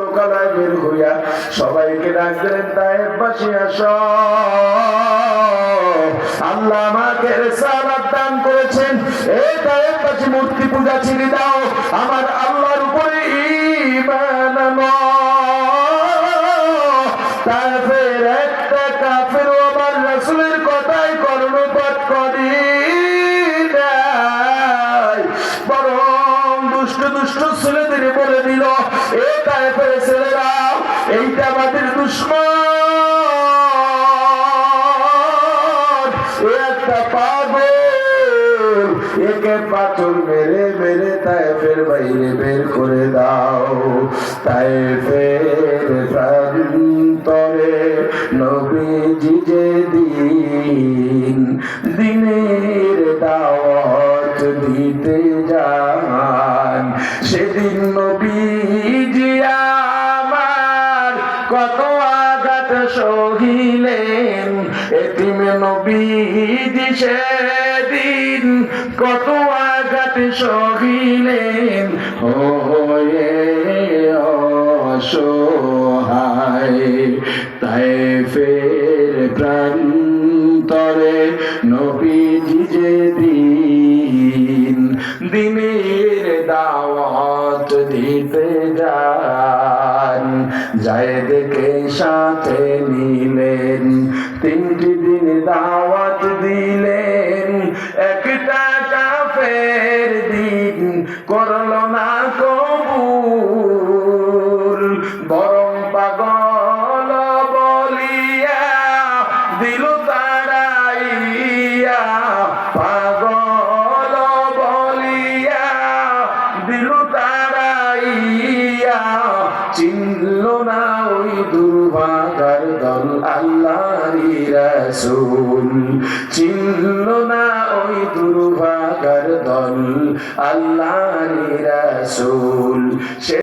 লোকালয় বের হইয়া সবাইকে ডাকলেন তায়েব বাসি আস। আল্লাহ আমাকে রেসালাত দান করেছেন। এই তায়েব বাসি মূর্তি পূজা ছেড়ে দাও। আমার আল্লাহর উপরে আনো। তারপর একটা কাফের আমার রাসূলের কথাই কর্ণপাত করি বরং দুষ্ট দুষ্ট ছেলেদের বলে দিল একটা পাগল। একে পাথর মেরে মেরে তাইফের বাইরে দিন দিনের দাওয়াত দিতে যান, সেদিন নবীজি সহিলেন। এতিম নবীজি দিন কত আঘাত সহিলেন। হয়ে অসহায় তাই ফের প্রান্তরে নবীজি যে দিন, দিনের দাওয়াত দিতে যান যায় দেখে সাথে নিলেন, তিনটি দিন দাওয়াত দিলেন, একটা কাফের দিন করল না কবুল। বরং পাগল বলিয়া দিল তারাইয়া, পাগল বলিয়া দিল তারাইয়া। চিনল না ওই দুর্ভাগার দল আল্লাহরি রাসূল। চিনল না ওই দুর্ভাগার দল আল্লাহরি রাসূল।